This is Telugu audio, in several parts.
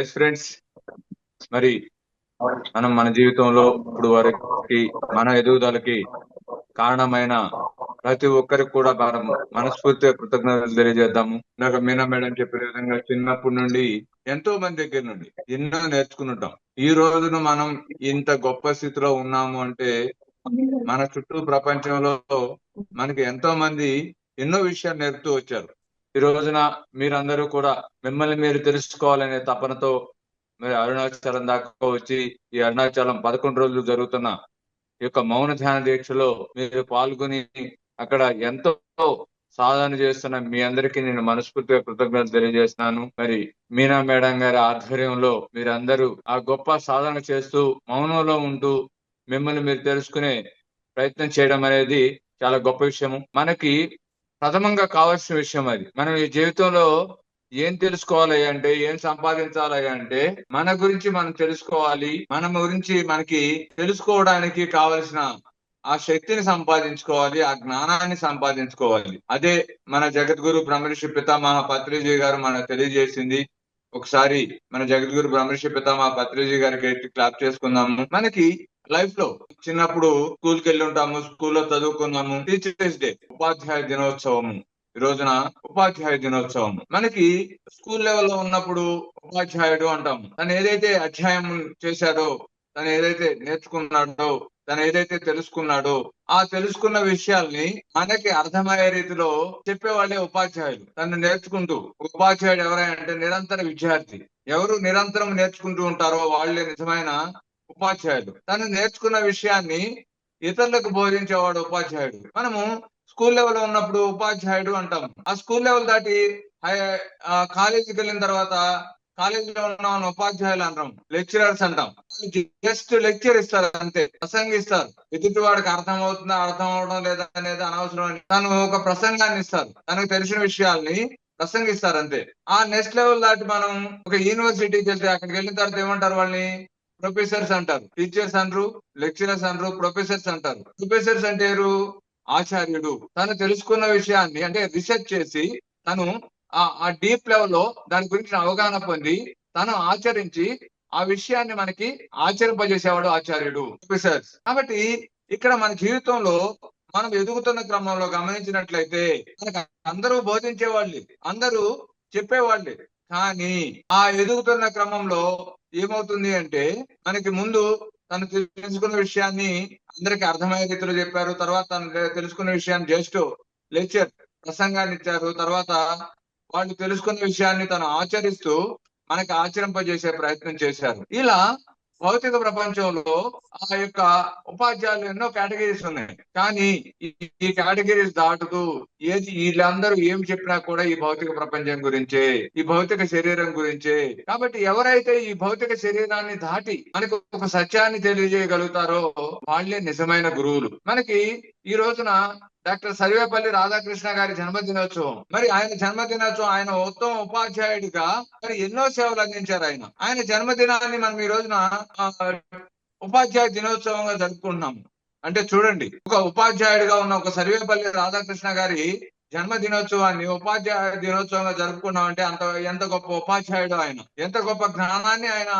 ఎస్ ఫ్రెండ్స్ మరి మనం మన జీవితంలో ఇప్పుడు వరకు మన ఎదుగుదలకి కారణమైన ప్రతి ఒక్కరికి కూడా మనం మనస్ఫూర్తిగా కృతజ్ఞతలు తెలియజేద్దాము. ఇందాక మీనా మేడం చెప్పిన విధంగా చిన్నప్పటి నుండి ఎంతో మంది దగ్గర నుండి ఎన్నో నేర్చుకుంటాం ఈ రోజున మనం ఇంత గొప్ప స్థితిలో ఉన్నాము అంటే మన చుట్టూ ప్రపంచంలో మనకి ఎంతో మంది ఎన్నో విషయాలు నేర్పుతూ వచ్చారు. ఈ రోజున మీరందరూ కూడా మిమ్మల్ని మీరు తెలుసుకోవాలనే తపనతో మరి అరుణాచలం దాకా వచ్చి ఈ అరుణాచలం పదకొండు రోజులు జరుగుతున్న ఈ యొక్క మౌన ధ్యాన దీక్షలో మీరు పాల్గొని అక్కడ ఎంతో సాధన చేస్తున్న మీ అందరికీ నేను మనస్ఫూర్తిగా కృతజ్ఞతలు తెలియజేస్తున్నాను. మరి మీనా మేడం గారి ఆధ్వర్యంలో మీరందరూ ఆ గొప్ప సాధన చేస్తూ మౌనంలో ఉంటూ మిమ్మల్ని మీరు తెలుసుకునే ప్రయత్నం చేయడం అనేది చాలా గొప్ప విషయము. మనకి ప్రథమంగా కావాల్సిన విషయం అది. మనం ఈ జీవితంలో ఏం తెలుసుకోవాలి అంటే ఏం సంపాదించాలి అంటే మన గురించి మనం తెలుసుకోవాలి. మన గురించి మనకి తెలుసుకోవడానికి కావలసిన ఆ శక్తిని సంపాదించుకోవాలి ఆ జ్ఞానాన్ని సంపాదించుకోవాలి. అదే మన జగద్గురు బ్రహ్మర్షి పితామహ పత్రిజీ గారు మనకు తెలియజేసింది. ఒకసారి మన జగద్గురు బ్రహ్మర్షి పితామహ పత్రిజీ గారికి క్లాప్ చేసుకుందాము. మనకి లైఫ్లో చిన్నప్పుడు స్కూల్కి వెళ్ళి ఉంటాము స్కూల్లో చదువుకున్నాము. టీచర్స్ డే ఉపాధ్యాయ దినోత్సవము. ఈ రోజున ఉపాధ్యాయ దినోత్సవం మనకి స్కూల్ లెవెల్లో ఉన్నప్పుడు ఉపాధ్యాయుడు అంటాము తను ఏదైతే అధ్యాయం చేశాడో తను ఏదైతే నేర్చుకున్నాడో తను ఏదైతే తెలుసుకున్నాడో ఆ తెలుసుకున్న విషయాల్ని మనకి అర్థమయ్యే రీతిలో చెప్పేవాళ్ళే ఉపాధ్యాయులు. తను నేర్చుకుంటూ ఉపాధ్యాయుడు ఎవరైనా అంటే నిరంతర విద్యార్థి. ఎవరు నిరంతరం నేర్చుకుంటూ ఉంటారో వాళ్ళే నిజమైన ఉపాధ్యాయుడు. తను నేర్చుకున్న విషయాన్ని ఇతరులకు బోధించేవాడు ఉపాధ్యాయుడు. మనము స్కూల్ లెవెల్ ఉన్నప్పుడు ఉపాధ్యాయుడు అంటాం. ఆ స్కూల్ లెవెల్ దాటి కాలేజీకి వెళ్ళిన తర్వాత కాలేజీలో ఉన్న ఉపాధ్యాయులు అంటాం లెక్చరర్స్ అంటాం. జస్ట్ లెక్చర్ ఇస్తారు అంతే ప్రసంగిస్తారు. ఎదుటి వాడికి అర్థం అవుతుందా అర్థం అవడం లేదా అనేది అనవసరం తను ఒక ప్రసంగాన్ని ఇస్తారు. తనకు తెలిసిన విషయాల్ని ప్రసంగిస్తారు అంతే. ఆ నెక్స్ట్ లెవెల్ దాటి మనం ఒక యూనివర్సిటీకి వెళ్తే అక్కడికి వెళ్ళిన తర్వాత ఏమంటారు వాళ్ళని? ప్రొఫెసర్స్ అంటారు. టీచర్స్ అంటారు లెక్చరర్స్ అంటారు ప్రొఫెసర్స్ అంటారు. ప్రొఫెసర్స్ అంటే ఆచార్యుడు. తను తెలుసుకున్న విషయాన్ని అంటే రీసెర్చ్ చేసి తను ఆ డీప్ లెవెల్లో దాని గురించి అవగాహన పొంది తను ఆచరించి ఆ విషయాన్ని మనకి ఆచరింపజేసేవాడు ఆచార్యుడు ప్రొఫెసర్స్. కాబట్టి ఇక్కడ మన జీవితంలో మనం ఎదుగుతున్న క్రమంలో గమనించినట్లయితే మనకు అందరూ బోధించేవాళ్ళే అందరూ చెప్పేవాళ్ళే. కానీ ఆ ఎదుగుతున్న క్రమంలో ఏమవుతుంది అంటే మనకి ముందు తను తెలుసుకున్న విషయాన్ని అందరికి అర్థమయ్యే రీతిలో చెప్పారు. తర్వాత తను తెలుసుకున్న విషయాన్ని జస్ట్ లెక్చర్ ప్రసంగాన్ని ఇచ్చారు. తర్వాత వాళ్ళు తెలుసుకున్న విషయాన్ని తను ఆచరిస్తూ మనకి ఆచరింపజేసే ప్రయత్నం చేశారు. ఇలా భౌతిక ప్రపంచంలో ఆ యొక్క ఉపాధ్యాయులు ఎన్నో కేటగిరీస్ ఉన్నాయి. కానీ ఈ కేటగిరీస్ దాటుతూ ఏది వీళ్ళందరూ ఏం చెప్పినా కూడా ఈ భౌతిక ప్రపంచం గురించే ఈ భౌతిక శరీరం గురించే. కాబట్టి ఎవరైతే ఈ భౌతిక శరీరాన్ని దాటి మనకు ఒక సత్యాన్ని తెలియజేయగలుగుతారో వాళ్ళే నిజమైన గురువులు. మనకి ఈ రోజున డాక్టర్ సర్వేపల్లి రాధాకృష్ణ గారి జన్మదినోత్సవం. మరి ఆయన జన్మదినోత్సవం ఆయన ఉత్తమ ఉపాధ్యాయుడిగా మరి ఎన్నో సేవలు అందించారు ఆయన. ఆయన జన్మదినాన్ని మనం ఈ రోజున ఉపాధ్యాయ దినోత్సవంగా జరుపుకుంటున్నాము అంటే చూడండి ఒక ఉపాధ్యాయుడిగా ఉన్న ఒక సర్వేపల్లి రాధాకృష్ణ గారి జన్మ దినోత్సవాన్ని ఉపాధ్యాయ దినోత్సవంగా జరుపుకున్నాం అంటే అంత ఎంత గొప్ప ఉపాధ్యాయుడు ఆయన. ఎంత గొప్ప జ్ఞానాన్ని ఆయన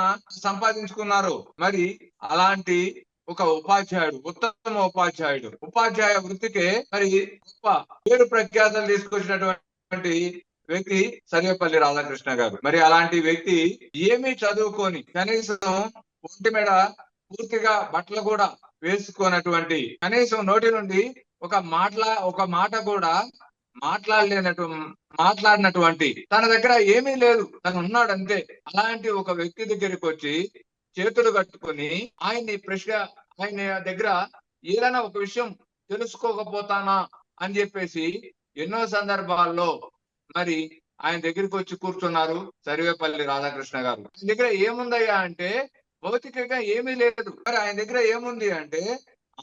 సంపాదించుకున్నారు. మరి అలాంటి ఒక ఉపాధ్యాయుడు ఉత్తమ ఉపాధ్యాయుడు. ఉపాధ్యాయ వృత్తికే మరి గొప్ప పేరు ప్రఖ్యాతలు తీసుకొచ్చినటువంటి వ్యక్తి సర్వేపల్లి రాధాకృష్ణ గారు. మరి అలాంటి వ్యక్తి ఏమీ చదువుకొని కనీసం ఒంటి మీద పూర్తిగా బట్టలు కూడా వేసుకోనటువంటి కనీసం నోటి నుండి ఒక మాట్లా ఒక మాట కూడా మాట్లాడలేనటు మాట్లాడినటువంటి తన దగ్గర ఏమీ లేదు. తను ఉన్నాడు అంతే అలాంటి ఒక వ్యక్తి దగ్గరికి వచ్చి చేతులు కట్టుకొని ఆయన్ని ప్రశ్న ఆయన దగ్గర ఏదైనా ఒక విషయం తెలుసుకోకపోతానా అని చెప్పేసి ఎన్నో సందర్భాల్లో మరి ఆయన దగ్గరికి వచ్చి కూర్చున్నారు సర్వేపల్లి రాధాకృష్ణ గారు. ఆయన దగ్గర ఏముందయ్యా అంటే భౌతికంగా ఏమీ లేదు. మరి ఆయన దగ్గర ఏముంది అంటే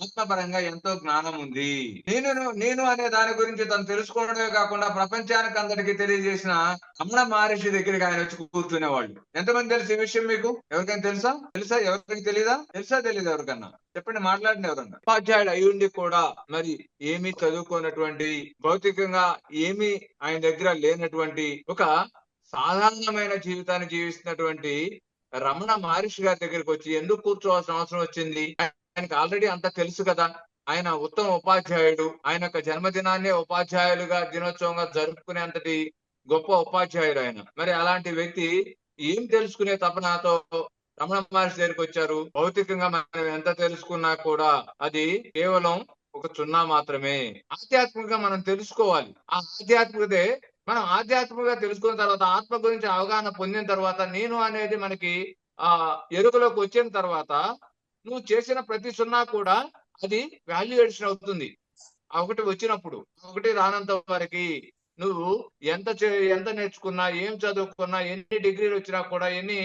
ఆత్మపరంగా ఎంతో జ్ఞానం ఉంది. నేను నేను అనే దాని గురించి తను తెలుసుకోవడమే కాకుండా ప్రపంచానికి అందరికి తెలియజేసిన రమణ మహర్షి దగ్గరికి ఆయన వచ్చి కూర్చునేవాళ్ళు. ఎంతమంది తెలుసు ఈ విషయం మీకు? ఎవరికైనా తెలుసా? తెలుసా? ఎవరికి తెలీదా? తెలుసా తెలియదు ఎవరికన్నా? చెప్పండి మాట్లాడిన ఎవరన్నా. ఉపాధ్యాయుడు అయ్యుండి కూడా మరి ఏమి చదువుకోనటువంటి భౌతికంగా ఏమి ఆయన దగ్గర లేనటువంటి ఒక సాధారణమైన జీవితాన్ని జీవిస్తున్నటువంటి రమణ మహర్షి గారి దగ్గరికి వచ్చి ఎందుకు కూర్చోవాల్సిన అవసరం వచ్చింది? ఆయనకు ఆల్రెడీ అంత తెలుసు కదా. ఆయన ఉత్తమ ఉపాధ్యాయుడు. ఆయన యొక్క జన్మదినాన్ని ఉపాధ్యాయులుగా దినోత్సవంగా జరుపుకునేంతటి గొప్ప ఉపాధ్యాయుడు ఆయన. మరి అలాంటి వ్యక్తి ఏం తెలుసుకునే తపనతో రమణ మహర్షి దగ్గరికి వచ్చారు? భౌతికంగా మనం ఎంత తెలుసుకున్నా కూడా అది కేవలం ఒక చున్నా మాత్రమే. ఆధ్యాత్మికంగా మనం తెలుసుకోవాలి. ఆ ఆధ్యాత్మికతే మనం ఆధ్యాత్మికంగా తెలుసుకున్న తర్వాత ఆత్మ గురించి అవగాహన పొందిన తర్వాత నేను అనేది మనకి ఆ ఎరుకలోకి వచ్చిన తర్వాత నువ్వు చేసిన ప్రతి సున్నా కూడా అది వాల్యూ ఎడిషన్ అవుతుంది ఒకటి వచ్చినప్పుడు ఒకటి రానంత వరకు నువ్వు ఎంత చే- ఎంత నేర్చుకున్నా ఏం చదువుకున్నా ఎన్ని డిగ్రీలు వచ్చినా కూడా ఎన్ని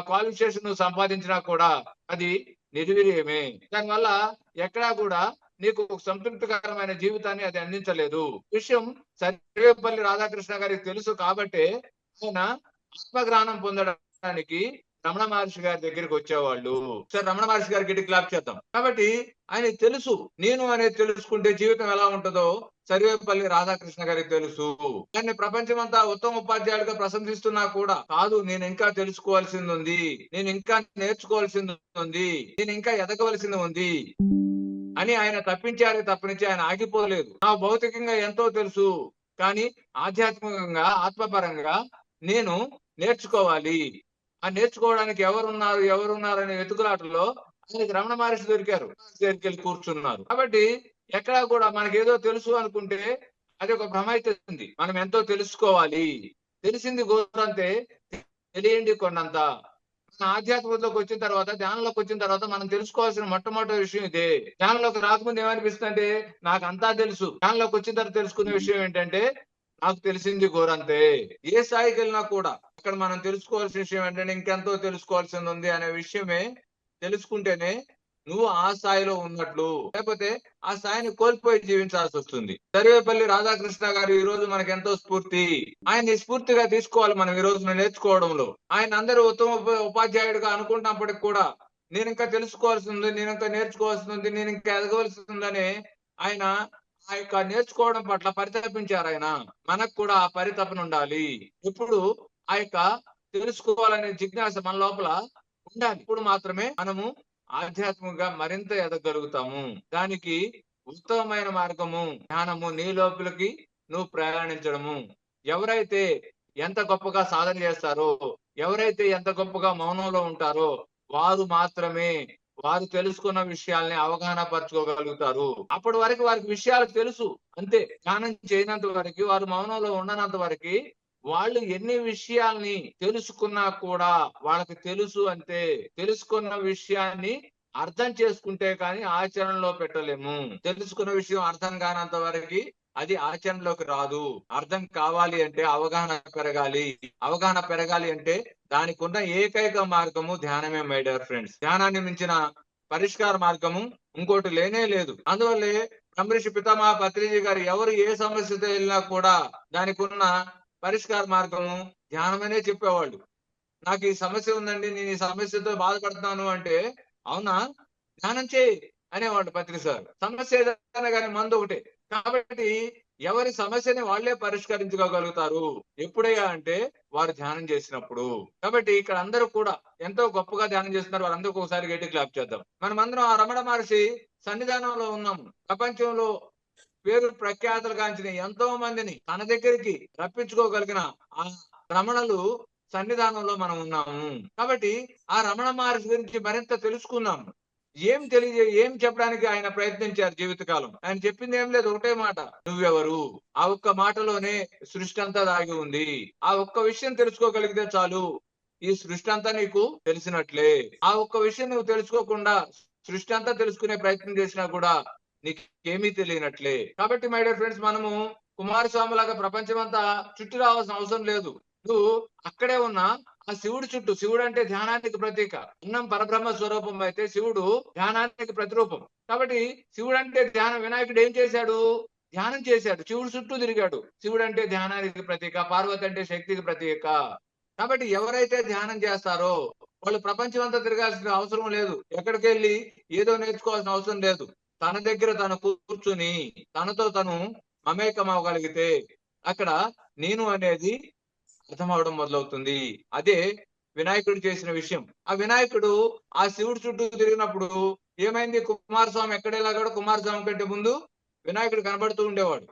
క్వాలిఫికేషన్ నువ్వు సంపాదించినా కూడా అది నిర్వీర్యమే. దానివల్ల ఎక్కడా కూడా నీకు ఒక సంతృప్తికరమైన జీవితాన్ని అది అందించలేదు. విషయం సర్వేపల్లి రాధాకృష్ణ గారికి తెలుసు కాబట్టి ఆయన ఆత్మజ్ఞానం పొందడానికి రమణ మహర్షి గారి దగ్గరికి వచ్చేవాళ్ళు. సార్ రమణ మహర్షి గారికి ఇటు క్లాప్ చేద్దాం. కాబట్టి ఆయన తెలుసు నేను అనేది తెలుసుకుంటే జీవితం ఎలా ఉంటుందో సర్వేపల్లి రాధాకృష్ణ గారికి తెలుసు. దాన్ని ప్రపంచమంతా ఉత్తమ ఉపాధ్యాయులుగా ప్రశంసిస్తున్నా కూడా కాదు నేను ఇంకా తెలుసుకోవాల్సింది ఉంది. నేను ఇంకా నేర్చుకోవాల్సింది ఉంది. నేను ఇంకా ఎదగవలసింది ఉంది. అని ఆయన తప్పించారే తప్పనించి ఆయన ఆగిపోలేదు. నా భౌతికంగా ఎంతో తెలుసు కానీ ఆధ్యాత్మికంగా ఆత్మపరంగా నేను నేర్చుకోవాలి. ఆ నేర్చుకోవడానికి ఎవరున్నారు ఎవరున్నారు అనే వెతుకులాటలో ఆయనకి రమణ మహర్షి దొరికారు. దగ్గరికి వెళ్ళి కూర్చున్నారు. కాబట్టి ఎక్కడా కూడా మనకి ఏదో తెలుసు అనుకుంటే అది ఒక భ్రమ అవుతుంది మనం ఎంతో తెలుసుకోవాలి. తెలిసింది గోరంతే తెలియండి కొండంత మన ఆధ్యాత్మికతలోకి వచ్చిన తర్వాత ధ్యానంలోకి వచ్చిన తర్వాత మనం తెలుసుకోవాల్సిన మొట్టమొదటి విషయం ఇదే. ధ్యానంలోకి రాకముందు ఏమనిపిస్తుంది అంటే నాకు అంతా తెలుసు. ధ్యానంలోకి వచ్చిన తర్వాత తెలుసుకునే విషయం ఏంటంటే నాకు తెలిసింది ఘోరంతే ఏ స్థాయికి వెళ్ళినా కూడా ఇక్కడ మనం తెలుసుకోవాల్సిన విషయం ఏంటంటే ఇంకెంతో తెలుసుకోవాల్సింది ఉంది అనే విషయమే తెలుసుకుంటేనే నువ్వు ఆ స్థాయిలో ఉన్నట్లు. లేకపోతే ఆ స్థాయిని కోల్పోయి జీవించాల్సి వస్తుంది. సర్వేపల్లి రాధాకృష్ణ గారు ఈ రోజు మనకి ఎంతో స్ఫూర్తి. ఆయన్ని స్ఫూర్తిగా తీసుకోవాలి మనం ఈ రోజు నేర్చుకోవడంలో. ఆయన అందరూ ఉత్తమ ఉపాధ్యాయుడిగా అనుకుంటున్నప్పటికి కూడా నేను ఇంకా తెలుసుకోవాల్సి ఉంది నేను ఇంకా నేర్చుకోవాల్సి ఉంది నేను ఇంకా ఎదగవలసి ఉందని ఆయన ఆ యొక్క నేర్చుకోవడం పట్ల పరితపించారు ఆయన. మనకు కూడా ఆ పరితపన ఉండాలి. ఇప్పుడు ఆ యొక్క తెలుసుకోవాలనే జిజ్ఞాస మన లోపల ఉండాలి. ఇప్పుడు మాత్రమే మనము ఆధ్యాత్మికంగా మరింత ఎదగలుగుతాము. దానికి ఉత్తమమైన మార్గము జ్ఞానము నీ లోపలికి నువ్వు ప్రయాణించడము. ఎవరైతే ఎంత గొప్పగా సాధన చేస్తారో ఎవరైతే ఎంత గొప్పగా మౌనంలో ఉంటారో వారు మాత్రమే వారు తెలుసుకున్న విషయాల్ని అవగాహన పరచుకోగలుగుతారు. అప్పటి వరకు వారికి విషయాలు తెలుసు. అంతే. ధ్యానం చేయనంత వరకు వారు మౌనంలో ఉండనంత వరకు వాళ్ళు ఎన్ని విషయాల్ని తెలుసుకున్నా కూడా వాళ్ళకి తెలుసు అంతే తెలుసుకున్న విషయాన్ని అర్థం చేసుకుంటే కానీ ఆచరణలో పెట్టలేము. తెలుసుకున్న విషయం అర్థం కానంత వరకు అది ఆచరణలోకి రాదు. అర్థం కావాలి అంటే అవగాహన పెరగాలి. అవగాహన పెరగాలి అంటే దానికి ఉన్న ఏకైక మార్గము ధ్యానమే మై డియర్ ఫ్రెండ్స్. ధ్యానాన్ని మించిన పరిష్కార మార్గము ఇంకోటి లేనే లేదు. అందువల్లే బ్రహ్మర్షి పితామహ పత్రిజీ గారు ఎవరు ఏ సమస్యతో వెళ్ళినా కూడా దానికి ఉన్న పరిష్కార మార్గము ధ్యానమనే చెప్పేవాళ్ళు. నాకు ఈ సమస్య ఉందండి నేను ఈ సమస్యతో బాధపడుతున్నాను అంటే అవునా? ధ్యానం చేయి అనేవాడు పత్రి సార్. సమస్య ఏదైనా కానీ మందు ఒకటే. కాబట్టి ఎవరి సమస్యని వాళ్ళే పరిష్కరించుకోగలుగుతారు. ఎప్పుడయ్యా అంటే వారు ధ్యానం చేసినప్పుడు. కాబట్టి ఇక్కడ అందరూ కూడా ఎంతో గొప్పగా ధ్యానం చేస్తున్నారు. వారందరూ ఒకసారి గట్టి క్లాప్ చేద్దాం. మనం అందరం ఆ రమణ మహర్షి సన్నిధానంలో ఉన్నాము ప్రపంచంలో పేరు ప్రఖ్యాతులు కాంచిన ఎంతో మందిని తన దగ్గరికి రప్పించుకోగలిగిన ఆ రమణలు సన్నిధానంలో మనం ఉన్నాము. కాబట్టి ఆ రమణ మహర్షి గురించి మరింత తెలుసుకుందాం. ఏం తెలియజే ఏం చెప్పడానికి ఆయన ప్రయత్నించారు జీవితకాలం? ఆయన చెప్పింది ఏం లేదు ఒకటే మాట. నువ్వెవరు? ఆ ఒక్క మాటలోనే సృష్టి అంతా దాగి ఉంది. ఆ ఒక్క విషయం తెలుసుకోగలిగితే చాలు. ఈ సృష్టి అంతా నీకు తెలిసినట్లే. ఆ ఒక్క విషయం నువ్వు తెలుసుకోకుండా సృష్టి అంతా తెలుసుకునే ప్రయత్నం చేసినా కూడా నీకేమీ తెలియనట్లే. కాబట్టి మై డియర్ ఫ్రెండ్స్ మనము కుమారస్వామి లాగా ప్రపంచం అంతా చుట్టూ రావాల్సిన అవసరం లేదు. నువ్వు అక్కడే ఉన్న ఆ శివుడు చుట్టూ శివుడు అంటే ధ్యానానికి ప్రతీక. అన్నం పరబ్రహ్మ స్వరూపం అయితే శివుడు ధ్యానానికి ప్రతిరూపం. కాబట్టి శివుడు అంటే ధ్యానం వినాయకుడు ఏం చేశాడు? ధ్యానం చేశాడు. శివుడు చుట్టూ తిరిగాడు. శివుడు అంటే ధ్యానానికి ప్రతీక పార్వతి అంటే శక్తికి ప్రతీక. కాబట్టి ఎవరైతే ధ్యానం చేస్తారో వాళ్ళు ప్రపంచం అంతా తిరగాల్సిన అవసరం లేదు. ఎక్కడికి వెళ్ళి ఏదో నేర్చుకోవాల్సిన అవసరం లేదు. తన దగ్గర తను కూర్చుని తనతో తను మమేకం అవ్వగలిగితే అక్కడ నేను అనేది అర్థం మొదలవుతుంది. అదే వినాయకుడు చేసిన విషయం. ఆ వినాయకుడు ఆ శివుడు చుట్టూ తిరిగినప్పుడు ఏమైంది? కుమారస్వామి ఎక్కడేలాగాడో కుమారస్వామి కంటే ముందు వినాయకుడు కనబడుతూ ఉండేవాడు.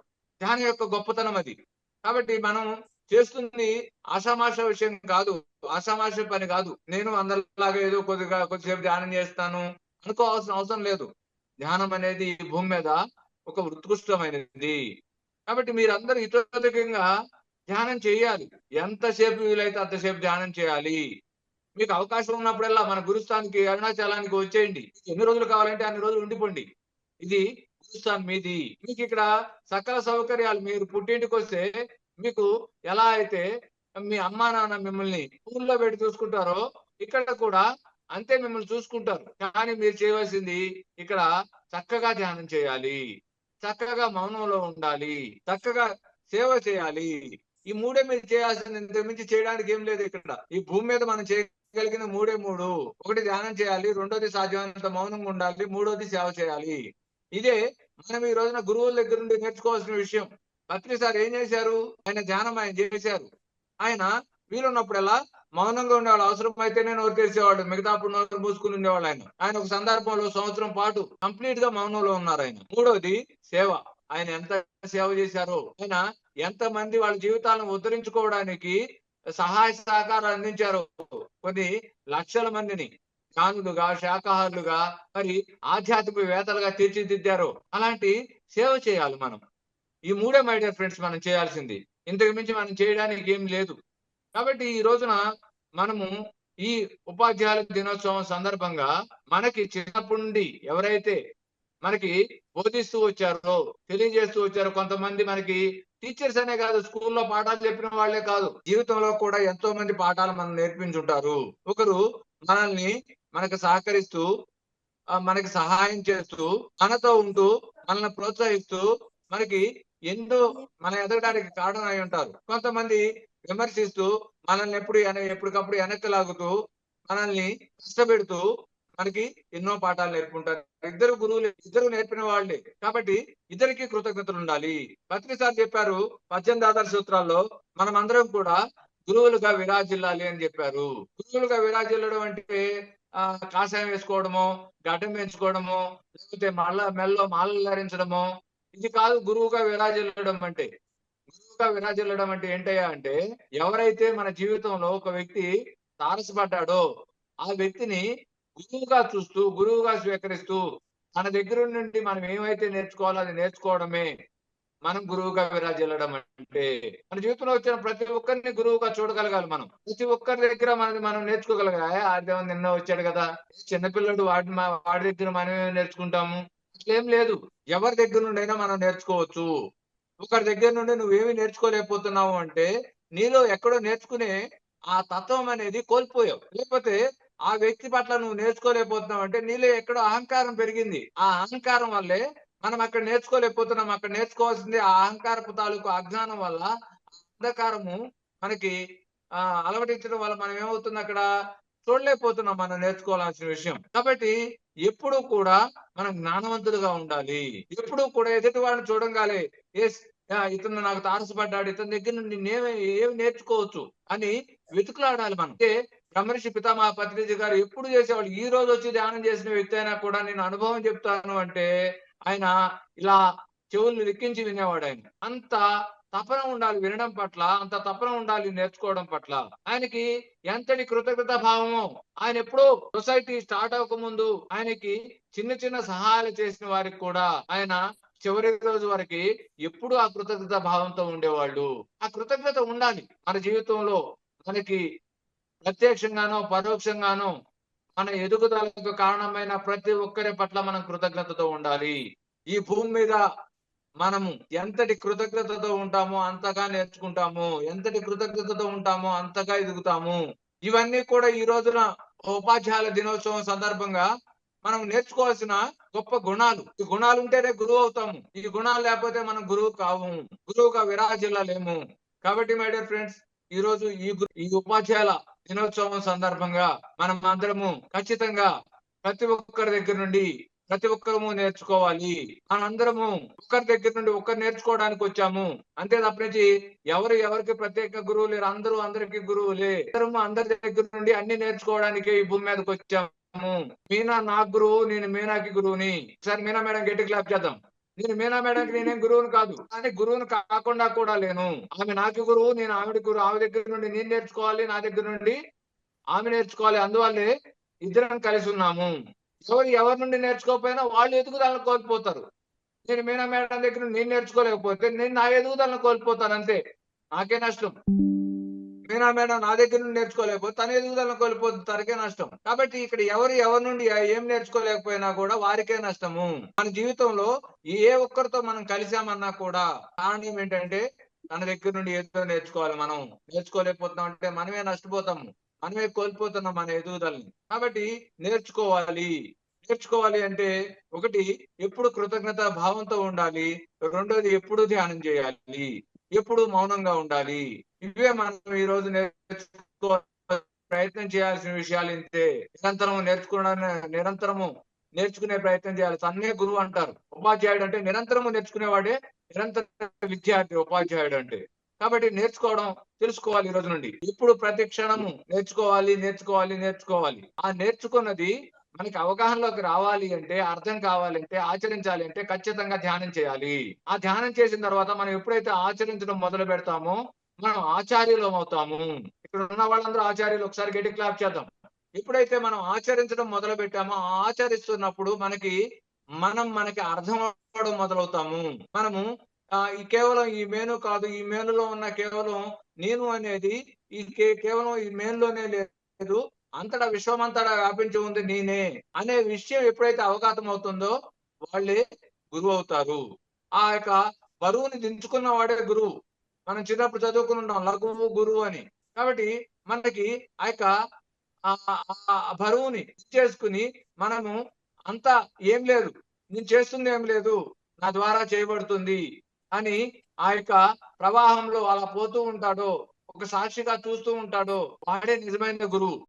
ధ్యానం యొక్క గొప్పతనం అది. కాబట్టి మనం చేస్తుంది ఆషామాష విషయం కాదు. ఆషామాష పని కాదు. నేను అందరిలాగా ఏదో కొద్దిగా కొద్దిసేపు ధ్యానం చేస్తాను అనుకోవాల్సిన అవసరం లేదు. ధ్యానం అనేది ఈ భూమి మీద ఒక ఉత్కృష్టమైనది. కాబట్టి మీరందరూ ఇతరులకంగా ధ్యానం చేయాలి. ఎంతసేపు వీలైతే అంతసేపు ధ్యానం చేయాలి. మీకు అవకాశం ఉన్నప్పుడల్లా మన గురుస్థానికి అరుణాచలానికి వచ్చేయండి. ఎన్ని రోజులు కావాలంటే అన్ని రోజులు ఉండిపోండి. ఇది గురుస్థాన్ మీది. మీకు ఇక్కడ సకల సౌకర్యాలు మీరు పుట్టింటికి వస్తే మీకు ఎలా అయితే మీ అమ్మా నాన్న మిమ్మల్ని ఊళ్ళో పెట్టి చూసుకుంటారో ఇక్కడ కూడా అంతే మిమ్మల్ని చూసుకుంటారు. కానీ మీరు చేయవలసింది ఇక్కడ చక్కగా ధ్యానం చేయాలి. చక్కగా మౌనంలో ఉండాలి. చక్కగా సేవ చేయాలి. ఈ మూడే మీరు చేయాల్సింది ఇంతకుమించి చేయడానికి ఏం లేదు ఇక్కడ. ఈ భూమి మీద మనం చేయగలిగిన మూడే మూడు. ఒకటి ధ్యానం చేయాలి రెండోది సాధ్యమైనంత మౌనంగా ఉండాలి మూడోది సేవ చేయాలి. ఇదే మనం ఈ రోజున గురువుల దగ్గర నుండి నేర్చుకోవాల్సిన విషయం. పత్రి సార్ ఏం చేశారు? ఆయన ధ్యానం ఆయన చేశారు. ఆయన వీలున్నప్పుడల్లా మౌనంగా ఉండేవాళ్ళు అవసరం అయితేనే నోరు తెరిచేవాడు మిగతా అప్పుడు నోరు మూసుకుని ఉండేవాళ్ళు ఆయన. ఆయన ఒక సందర్భంలో సంవత్సరం పాటు కంప్లీట్గా మౌనంలో ఉన్నారు ఆయన. మూడోది సేవ. ఆయన ఎంత సేవ చేశారో. ఆయన ఎంత మంది వాళ్ళ జీవితాలను ఉద్ధరించుకోవడానికి సహాయ సహకారాలు అందించారు. కొన్ని లక్షల మందిని జ్ఞానులుగా శాకాహారులుగా మరి ఆధ్యాత్మిక వేతలుగా తీర్చిదిద్దారు. అలాంటి సేవ చేయాలి మనం. ఈ మూడే మై డియర్ ఫ్రెండ్స్ మనం చేయాల్సింది. ఇంతకు మించి మనం చేయడానికి ఏం లేదు. కాబట్టి ఈ రోజున మనము ఈ ఉపాధ్యాయుల దినోత్సవం సందర్భంగా మనకి చిన్నప్పటి నుండి ఎవరైతే మనకి బోధిస్తూ వచ్చారు తెలియజేస్తూ వచ్చారు కొంతమంది మనకి టీచర్స్ అనే కాదు స్కూల్లో పాఠాలు చెప్పిన వాళ్ళే కాదు జీవితంలో కూడా ఎంతో మంది పాఠాలు మనం నేర్పించుంటారు. ఒకరు మనల్ని మనకు సహకరిస్తూ మనకి సహాయం చేస్తూ మనతో ఉంటూ మనల్ని ప్రోత్సహిస్తూ మనకి ఎన్నో మన ఎదగడానికి కారణం అయి ఉంటారు. కొంతమంది విమర్శిస్తూ మనల్ని ఎప్పుడు ఎప్పటికప్పుడు వెనక్కి లాగుతూ మనల్ని కష్టపెడుతూ మనకి ఎన్నో పాఠాలు నేర్పుకుంటారు. ఇద్దరు గురువులు ఇద్దరు నేర్పిన వాళ్ళే. కాబట్టి ఇద్దరికి కృతజ్ఞతలు ఉండాలి. పత్రి సార్ చెప్పారు పద్దెనిమిది ఆధార సూత్రాల్లో మనం అందరం కూడా గురువులుగా విరాజిల్లాలి అని చెప్పారు. గురువులుగా విరాజిల్లడం అంటే ఆ కాషాయం వేసుకోవడము గడ్డం పెంచుకోవడము లేకపోతే మళ్ళ మెల్లో మాలలు ధరించడము ఇది కాదు గురువుగా విరాజిల్లడం అంటే. గురువుగా విరాజిల్లడం అంటే ఏంటయ్యా అంటే ఎవరైతే మన జీవితంలో ఒక వ్యక్తి తారసపడ్డాడో ఆ వ్యక్తిని గురువుగా చూస్తూ గురువుగా స్వీకరిస్తూ మన దగ్గర నుండి మనం ఏమైతే నేర్చుకోవాలో అది నేర్చుకోవడమే మనం గురువుగా విరాజిల్లడం అంటే. మన జీవితంలో వచ్చిన ప్రతి ఒక్కరిని గురువుగా చూడగలగాలి మనం. ప్రతి ఒక్కరి దగ్గర మనది మనం నేర్చుకోగలగాలి. ఆదేవం నిన్న వచ్చాడు కదా. చిన్నపిల్లడు వాడి వాడి దగ్గర మనమే నేర్చుకుంటాము? అట్లేం లేదు. ఎవరి దగ్గర నుండైనా మనం నేర్చుకోవచ్చు. ఒకరి దగ్గర నుండి నువ్వేమి నేర్చుకోలేకపోతున్నావు అంటే నీలో ఎక్కడో నేర్చుకునే ఆ తత్వం అనేది కోల్పోయావు. లేకపోతే ఆ వ్యక్తి పట్ల నువ్వు నేర్చుకోలేకపోతున్నావు అంటే నీలో ఎక్కడో అహంకారం పెరిగింది. ఆ అహంకారం వల్లే మనం అక్కడ నేర్చుకోలేకపోతున్నాం. అక్కడ నేర్చుకోవాల్సింది ఆ అహంకారపు తాలూకు అజ్ఞానం వల్ల అంధకారము మనకి ఆ అలవటించడం వల్ల మనం ఏమవుతుంది అక్కడ? చూడలేకపోతున్నాం మనం నేర్చుకోవాల్సిన విషయం. కాబట్టి ఎప్పుడు కూడా మనం జ్ఞానవంతులుగా ఉండాలి. ఎప్పుడు కూడా ఎదుటి వాడిని చూడంగానే ఏ ఇతను నాకు తారసపడ్డాడు. ఇతని దగ్గర నుండి నేనే ఏమి నేర్చుకోవచ్చు? అని వెతుకులాడాలి మనం. అంటే బ్రహ్మర్షి పితామహ పత్రిజీ గారు ఎప్పుడు చేసేవాళ్ళు? ఈ రోజు వచ్చి ధ్యానం చేసిన వ్యక్తి అయినా కూడా నేను అనుభవం చెప్తాను అంటే ఆయన ఇలా చెవులు లిక్కించి వినేవాడు ఆయన. అంత తపన ఉండాలి వినడం పట్ల అంత తపన ఉండాలి నేర్చుకోవడం పట్ల. ఆయనకి ఎంతటి కృతజ్ఞత భావము ఆయన ఎప్పుడో సొసైటీ స్టార్ట్ అవ్వక ముందు ఆయనకి చిన్న చిన్న సహాయాలు చేసిన వారికి కూడా ఆయన చివరి రోజు వరకు ఎప్పుడు ఆ కృతజ్ఞత భావంతో ఉండేవాళ్ళు. ఆ కృతజ్ఞత ఉండాలి. మన జీవితంలో మనకి ప్రత్యక్షంగానో పరోక్షంగానో మన ఎదుగుదలకు కారణమైన ప్రతి ఒక్కరి పట్ల మనం కృతజ్ఞతతో ఉండాలి. ఈ భూమి మీద మనము ఎంతటి కృతజ్ఞతతో ఉంటామో అంతగా నేర్చుకుంటాము. ఎంతటి కృతజ్ఞతతో ఉంటామో అంతగా ఎదుగుతాము. ఇవన్నీ కూడా ఈ రోజున ఉపాధ్యాయుల దినోత్సవం సందర్భంగా మనం నేర్చుకోవాల్సిన గొప్ప గుణాలు. ఈ గుణాలు ఉంటేనే గురువు అవుతాము. ఈ గుణాలు లేకపోతే మనం గురువు కావు గురువుగా విరాజిల్లలేము. కాబట్టి మై డియర్ ఫ్రెండ్స్ ఈ రోజు ఈ ఈ ఉపాధ్యాయుల దినోత్సవం సందర్భంగా మనం అందరము ఖచ్చితంగా ప్రతి ఒక్కరి దగ్గర నుండి ప్రతి ఒక్కరము నేర్చుకోవాలి. మనందరము ఒకరి దగ్గర నుండి ఒకరు నేర్చుకోవడానికి వచ్చాము. అంతే తప్పించి ఎవరు ఎవరికి ప్రత్యేక గురువు లేరు అందరూ అందరికి గురువులే అందరము అందరి దగ్గర నుండి అన్ని నేర్చుకోవడానికి ఈ భూమి మీదకి వచ్చాము. మీనా నా గురువు నేను మీనాకి గురువుని. సరే మీనా మేడం గట్టి క్లాప్ చేద్దాం. నేను మీనా మేడంకి నేనేం గురువుని కాదు. కానీ గురువుని కాకుండా కూడా లేను. ఆమె నాకు గురువు నేను ఆవిడ గురువు. ఆమె దగ్గర నుండి నేను నేర్చుకోవాలి నా దగ్గర నుండి ఆమె నేర్చుకోవాలి. అందువల్లే ఇద్దరం కలిసి ఉన్నాము. ఎవరు ఎవరి నుండి నేర్చుకోకపోయినా వాళ్ళు ఎదుగుదలను కోల్పోతారు. నేను మీనా మేడం దగ్గర నుండి నేను నేర్చుకోలేకపోతే నేను నా ఎదుగుదలను కోల్పోతాను అంతే. నాకే నష్టం. మీనా మేడం నా దగ్గర నుండి నేర్చుకోలేకపోతే తన ఎదుగుదలను కోల్పోతుంది తనకే నష్టం. కాబట్టి ఇక్కడ ఎవరు ఎవరి నుండి ఏం నేర్చుకోలేకపోయినా కూడా వారికే నష్టము. మన జీవితంలో ఏ ఒక్కరితో మనం కలిసామన్నా కూడా కారణం ఏంటంటే తన దగ్గర నుండి ఏదో నేర్చుకోవాలి మనం. నేర్చుకోలేకపోతున్నాం అంటే మనమే నష్టపోతాము. మనమే కోల్పోతున్నాం మన ఎదుగుదలని. కాబట్టి నేర్చుకోవాలి. నేర్చుకోవాలి అంటే ఒకటి ఎప్పుడు కృతజ్ఞత భావంతో ఉండాలి. రెండోది ఎప్పుడు ధ్యానం చేయాలి. ఎప్పుడు మౌనంగా ఉండాలి? ఇవే మనం ఈ రోజు నేర్చుకో ప్రయత్నం చేయాల్సిన విషయాలు ఇంతే. నిరంతరము నేర్చుకోవడానికి నిరంతరము నేర్చుకునే ప్రయత్నం చేయాలి. తన్నే గురువు అంటారు. ఉపాధ్యాయుడు అంటే నిరంతరము నేర్చుకునేవాడే నిరంతర విద్యార్థి ఉపాధ్యాయుడు అంటే. కాబట్టి నేర్చుకోవడం తెలుసుకోవాలి ఈ రోజు నుండి. ఇప్పుడు ప్రతి క్షణము నేర్చుకోవాలి నేర్చుకోవాలి నేర్చుకోవాలి. ఆ నేర్చుకున్నది మనకి అవగాహనలోకి రావాలి అంటే అర్థం కావాలంటే ఆచరించాలి అంటే ఖచ్చితంగా ధ్యానం చేయాలి. ఆ ధ్యానం చేసిన తర్వాత మనం ఎప్పుడైతే ఆచరించడం మొదలు పెడతామో మనం ఆచార్యులం అవుతాము. ఇక్కడ ఉన్న వాళ్ళందరూ ఆచార్యులు ఒకసారి గట్టి క్లాప్ చేద్దాం. ఎప్పుడైతే మనం ఆచరించడం మొదలు పెట్టామో ఆచరిస్తున్నప్పుడు మనకి మనం మనకి అర్థం అవడం మొదలవుతాము. మనము ఆ ఈ కేవలం ఈ మేను కాదు ఈ మేనులో ఉన్న కేవలం నేను అనేది ఈ కేవలం ఈ మేనులోనే లేదు. అంతటా విశ్వమంతటా వ్యాపించి ఉంది నేనే అనే విషయం ఎప్పుడైతే అవగాహం అవుతుందో వాళ్ళే గురువు అవుతారు. ఆ యొక్క బరువుని దించుకున్న వాడే గురువు. మనం చిన్నప్పుడు చదువుకుని ఉన్నాం లఘువు గురువు అని. కాబట్టి మనకి ఆ యొక్క ఆ- బరువుని చేసుకుని మనము అంతా ఏం లేదు నేను చేస్తుంది ఏం లేదు నా ద్వారా చేయబడుతుంది అని ఆ యొక్క ప్రవాహంలో అలా పోతూ ఉంటాడో ఒక సాక్షిగా చూస్తూ ఉంటాడో వాడే నిజమైన గురువు.